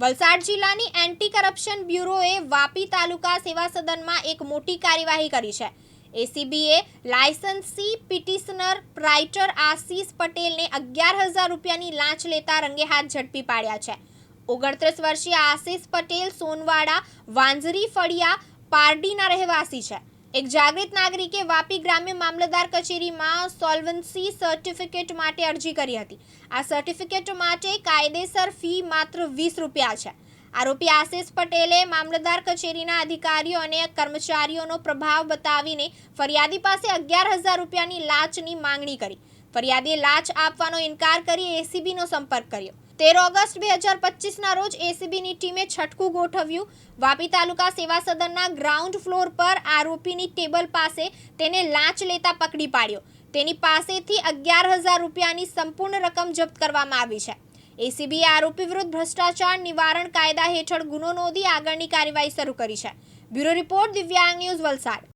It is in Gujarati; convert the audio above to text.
વલસાડ જિલ્લાની એન્ટી કરપ્શન બ્યુરોએ વાપી તાલુકા સેવા સદનમાં એક મોટી કાર્યવાહી કરી છે. એસીબીએ લાયસન્સી પિટિશનર રાઇટર આશીષ પટેલને અગિયાર હજાર રૂપિયાની લાંચ લેતા રંગે હાથ ઝડપી પાડ્યા છે. ઓગણત્રીસ વર્ષીય આશીષ પટેલ સોનવાડા, વાંજરી, ફળિયા, પારડીના રહેવાસી છે. એક જાગૃત નાગરિકે વાપી ગ્રામ્ય મામલતદાર કચેરીમાં સોલ્વન્સી સર્ટિફિકેટ માટે અરજી કરી હતી. આ સર્ટિફિકેટ માટે કાયદેસર ફી માત્ર વીસ રૂપિયા છે. આરોપી આશિષ પટેલે મામલતદાર કચેરીના અધિકારીઓ અને કર્મચારીઓનો પ્રભાવ બતાવીને ફરિયાદી પાસે અગિયાર હજાર રૂપિયાની લાંચની માંગણી કરી. ફરિયાદીએ લાંચ આપવાનો ઇનકાર કરી એસીબીનો સંપર્ક કર્યો. તેર ઓગસ્ટ બે હજાર પચીસના રોજ એસીબીની ટીમે છટકું ગોઠવ્યું. વાપી તાલુકા સેવા સદનના ગ્રાઉન્ડ ફ્લોર પર આરોપીની ટેબલ પાસે તેને લાંચ લેતા પકડી પાડ્યો. તેની પાસેથી અગિયાર હજાર રૂપિયાની સંપૂર્ણ રકમ જપ્ત કરવામાં આવી છે. એસીબીએ આરોપી વિરુદ્ધ ભ્રષ્ટાચાર નિવારણ કાયદા હેઠળ ગુનો નોંધી આગળની કાર્યવાહી શરૂ કરી છે. Bureau report Divyang news Valsad.